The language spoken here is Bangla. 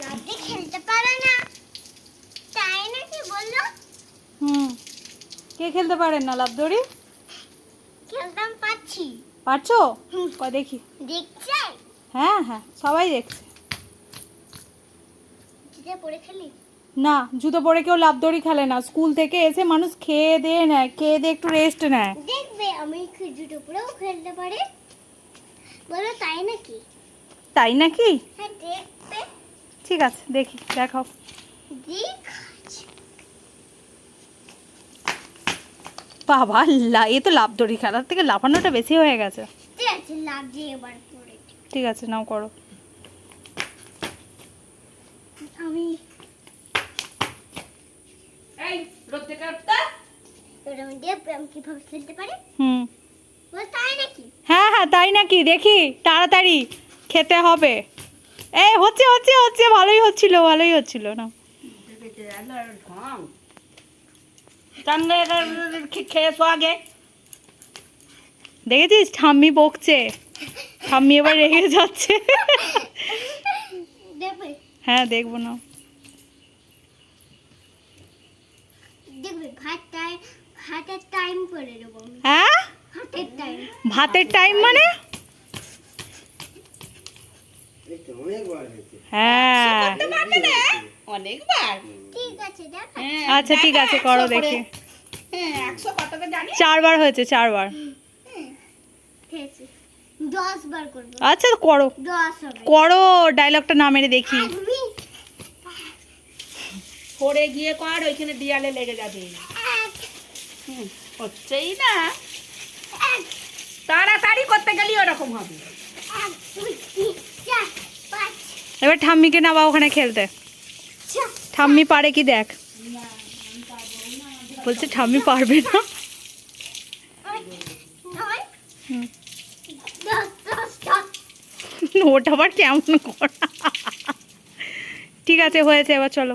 লাড্ডু খেলতে পারে না। তাই নাকি বলল হুম। কে খেলতে পারেন না লাভ দড়ি খেলতাম পাচ্ছি। পারছ। কয় দেখি। দেখছে? হ্যাঁ হ্যাঁ সবাই দেখছে। পড়ে খেলি? না জুতো পরে কেউ লাভ দড়ি খেলে না। স্কুল থেকে এসে মানুষ খেয়ে দিয়ে নেয় খেয়ে দিয়ে একটু রেস্ট নেয়। দেখবে আমি জুতো পরেও খেলতে পারি? বলো তাই নাকি? তাই নাকি? হ্যাঁ ঠিক আছে দেখি দেখাও। বাবা লা- এ তো লাভ দড়ি খেলার থেকে লাফানোটা বেশি হয়ে গেছে। ঠিক আছে লাভ দিয়ে এবার পড়ে ঠিক আছে নাও করো আমি হ্যাঁ হ্যাঁ তাই নাকি? দেখি তাড়াতাড়ি খেতে হবে। এই হচ্ছে হচ্ছে হচ্ছে ভালোই হচ্ছিল ভালোই হচ্ছিল না। দেখেছিস? ঠাম্মি বকছে। ঠাম্মি এবার রেগে যাচ্ছে। হ্যাঁ দেখব না। ভাতের টাইম হ্যাঁ? ভাতের টাইম মানে? হ্যাঁ। অনেকবার। ঠিক আছে দেখ। হ্যাঁ, আচ্ছা ঠিক আছে করো। দেখি। হ্যাঁ চারবার হয়েছে চারবার। ঠিক আছে দশ বার করব। আচ্ছা করো। করো ডায়লগটা না মেরে দেখি। পড়ে গিয়ে কর ওইখানে দেয়ালে লেগে যাবে। হচ্ছেই না। তাড়াতাড়ি করতে গেলে ওরকম হবে। এবার ঠাম্মিকে নামা ওখানে খেলতে। ঠাম্মি পারে কি দেখ? বলছে ঠাম্মি পারবে না। ওটা আবার কেমন করা? ঠিক আছে হয়েছে এবার চলো।